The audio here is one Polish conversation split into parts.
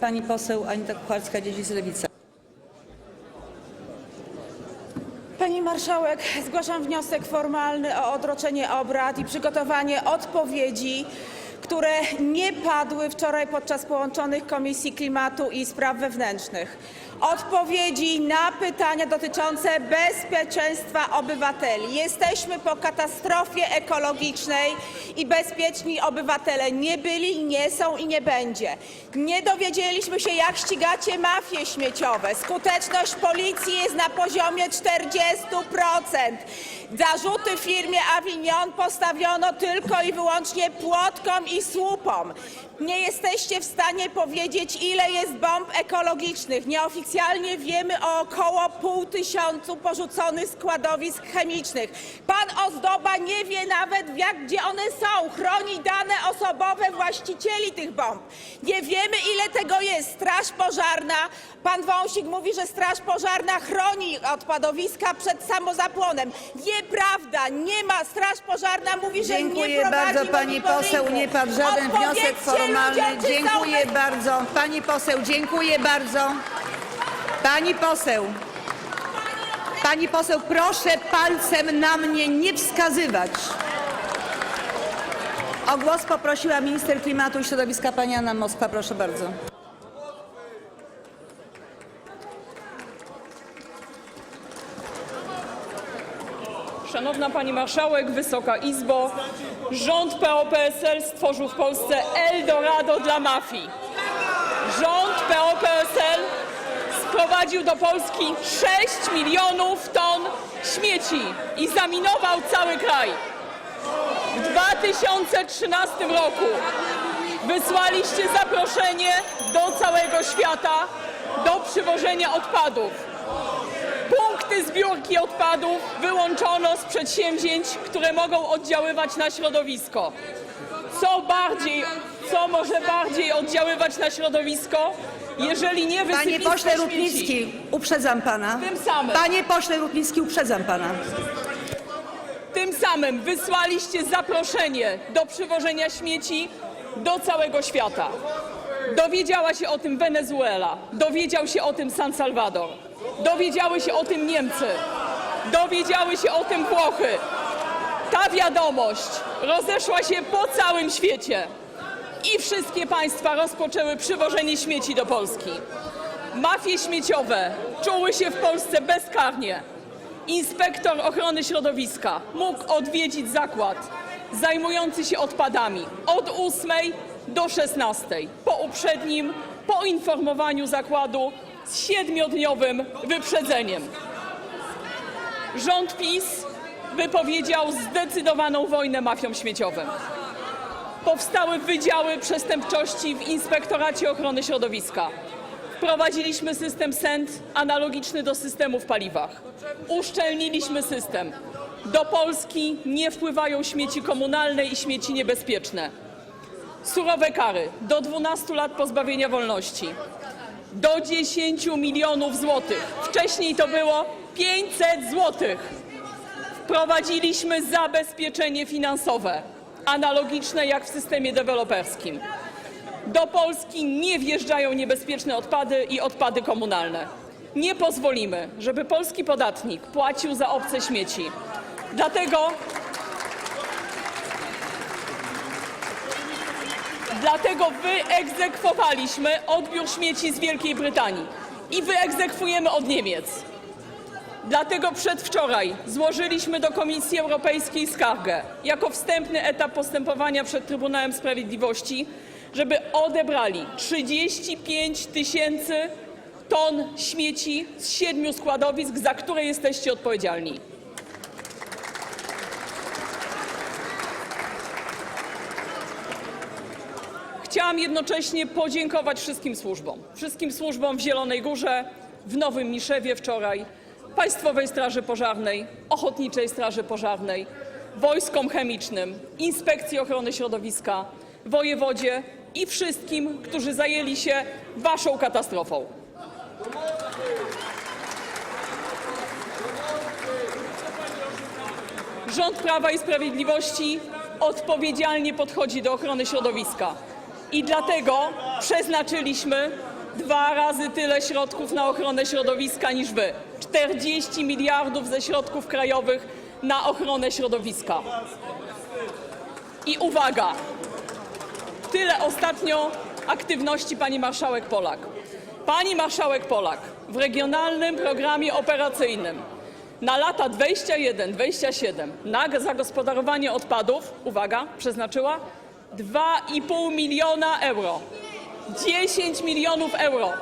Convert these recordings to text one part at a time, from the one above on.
Pani poseł Anita Kucharska-Dziedzic, Lewica. Pani marszałek, zgłaszam wniosek formalny o odroczenie obrad i przygotowanie odpowiedzi, które nie padły wczoraj podczas połączonych Komisji Klimatu i Spraw Wewnętrznych. Odpowiedzi na pytania dotyczące bezpieczeństwa obywateli. Jesteśmy po katastrofie ekologicznej i bezpieczni obywatele nie byli, nie są i nie będzie. Nie dowiedzieliśmy się, jak ścigacie mafie śmieciowe. Skuteczność policji jest na poziomie 40%. Zarzuty firmie Avignon postawiono tylko i wyłącznie płotkom i słupom. Nie jesteście w stanie powiedzieć, ile jest bomb ekologicznych. Nieoficjalnie wiemy o około pół tysiącu porzuconych składowisk chemicznych. Pan Ozdoba nie wie nawet, jak, gdzie one są. Chroni dane osobowe właścicieli tych bomb. Nie wiemy, ile tego jest. Straż pożarna. Pan Wąsik mówi, że Straż Pożarna chroni odpadowiska przed samozapłonem. Nieprawda, nie ma. Straż Pożarna mówi, że nie Dziękuję prowadzi bardzo pani poseł. Nie padł żaden wniosek formalny. ludziom, czy są Dziękuję bardzo. Pani poseł, dziękuję bardzo. Pani poseł. Pani poseł, proszę palcem na mnie nie wskazywać. O głos poprosiła minister klimatu i środowiska pani Anna Moskwa. Proszę bardzo. Szanowna Pani Marszałek, Wysoka Izbo, rząd PO-PSL stworzył w Polsce Eldorado dla mafii. Rząd PO-PSL sprowadził do Polski 6 milionów ton śmieci i zaminował cały kraj. W 2013 roku wysłaliście zaproszenie do całego świata do przywożenia odpadów. Punkty zbiórki odpadów wyłączono z przedsięwzięć, które mogą oddziaływać na środowisko. Co bardziej, co może bardziej oddziaływać na środowisko, jeżeli nie Panie wysypisko pośle śmieci? Rutnicki, uprzedzam pana. Tym samym. Panie pośle Rutnicki, uprzedzam pana. Tym samym wysłaliście zaproszenie do przywożenia śmieci do całego świata. Dowiedziała się o tym Wenezuela, dowiedział się o tym San Salvador, dowiedziały się o tym Niemcy, dowiedziały się o tym Włochy. Ta wiadomość rozeszła się po całym świecie i wszystkie państwa rozpoczęły przywożenie śmieci do Polski. Mafie śmieciowe czuły się w Polsce bezkarnie. Inspektor ochrony środowiska mógł odwiedzić zakład zajmujący się odpadami od 8 do 16 po uprzednim poinformowaniu zakładu z siedmiodniowym wyprzedzeniem. Rząd PiS wypowiedział zdecydowaną wojnę mafiom śmieciowym. Powstały wydziały przestępczości w Inspektoracie Ochrony Środowiska. Wprowadziliśmy system SENT analogiczny do systemu w paliwach. Uszczelniliśmy system. Do Polski nie wpływają śmieci komunalne i śmieci niebezpieczne. Surowe kary do 12 lat pozbawienia wolności, do 10 milionów złotych. Wcześniej to było 500 złotych. Wprowadziliśmy zabezpieczenie finansowe, analogiczne jak w systemie deweloperskim. Do Polski nie wjeżdżają niebezpieczne odpady i odpady komunalne. Nie pozwolimy, żeby polski podatnik płacił za obce śmieci. Dlatego Dlatego wyegzekwowaliśmy odbiór śmieci z Wielkiej Brytanii i wyegzekwujemy od Niemiec. Dlatego przedwczoraj złożyliśmy do Komisji Europejskiej skargę jako wstępny etap postępowania przed Trybunałem Sprawiedliwości, żeby odebrali 35 tysięcy ton śmieci z siedmiu składowisk, za które jesteście odpowiedzialni. Chciałam jednocześnie podziękować wszystkim służbom. Wszystkim służbom w Zielonej Górze, w Nowym Miszewie wczoraj, Państwowej Straży Pożarnej, Ochotniczej Straży Pożarnej, Wojskom Chemicznym, Inspekcji Ochrony Środowiska, wojewodzie i wszystkim, którzy zajęli się Waszą katastrofą. Rząd Prawa i Sprawiedliwości odpowiedzialnie podchodzi do ochrony środowiska. I dlatego przeznaczyliśmy dwa razy tyle środków na ochronę środowiska niż wy. 40 miliardów ze środków krajowych na ochronę środowiska. I uwaga, tyle ostatnio aktywności pani marszałek Polak. Pani marszałek Polak w regionalnym programie operacyjnym na lata 21-27 na zagospodarowanie odpadów, uwaga, przeznaczyła 2,5 miliona euro. 10 milionów euro.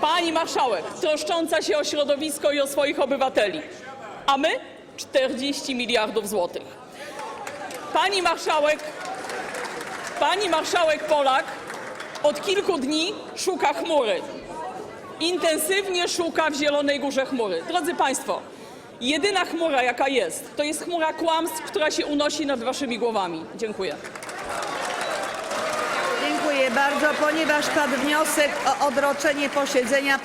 Pani marszałek, troszcząca się o środowisko i o swoich obywateli. A my 40 miliardów złotych. Pani marszałek, pani marszałek Polak od kilku dni szuka chmury. Intensywnie szuka w Zielonej Górze chmury. Drodzy Państwo, jedyna chmura jaka jest, to jest chmura kłamstw, która się unosi nad Waszymi głowami. Dziękuję. Dziękuję bardzo. Ponieważ padł wniosek o odroczenie posiedzenia.